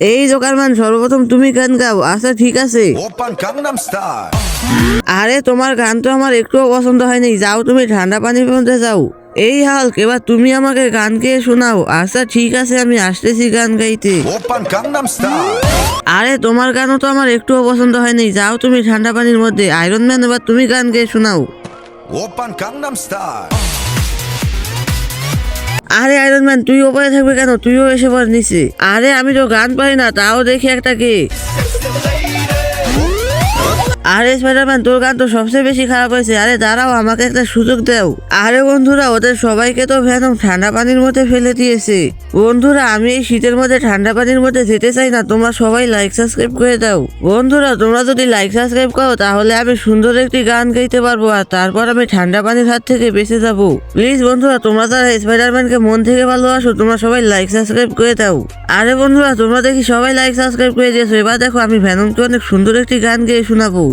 এই জোকারমান সর্বপ্রথম তুমি গান গাও। আচ্ছা ঠিক আছে। আরে তোমার গান তো আমার একটুও পছন্দ হয়নি। যাও তুমি ঠান্ডা পানির মধ্যে যাও। এই হাল এবার তুমি আমাকে গান গেয়ে শোনাও। আচ্ছা ঠিক আছে আমি আসতেছি গান গাইতে। আরে তোমার গানও তো আমার একটুও পছন্দ হয়নি। যাও তুমি ঠান্ডা পানির মধ্যে। আয়রন ম্যান এবার তুমি গান গেয়ে শোনাও। ওপান কাংনাম স্টার। ম্যান তুই ওপরে থাকবে কেন? তুইও এসে পর নিচে। আরে, আমি তো গান পাই না, তাও দেখি একটা কে। আরে স্পাইডারম্যান তোর গান তো সবচেয়ে বেশি খারাপ হয়েছে। আরে দাঁড়াও, আমাকে একটা সুযোগ দাও। আরে বন্ধুরা, ওদের সবাইকে তো ভ্যানম ঠান্ডা পানির মধ্যে ফেলে দিয়েছে। বন্ধুরা, আমি এই শীতের মধ্যে ঠান্ডা পানির মধ্যে যেতে চাই না, তোমরা সবাই লাইক সাবস্ক্রাইব করে দাও। বন্ধুরা, তোমরা যদি লাইক সাবস্ক্রাইব করো, তাহলে আমি সুন্দর একটি গান গাইতে পারব আর তারপর আমি ঠান্ডা পানির হাত থেকে বেঁচে যাব। প্লিজ বন্ধুরা, তোমরা যারা স্পাইডারম্যানকে মন থেকে ভালোবাসো, তোমরা সবাই লাইক সাবস্ক্রাইব করে দাও। আরে বন্ধুরা, তোমরা দেখি সবাই লাইক সাবস্ক্রাইব করে দিয়েছ। এবার দেখো, আমি ভ্যানমকে অনেক সুন্দর একটি গান গেয়ে শোনাবো।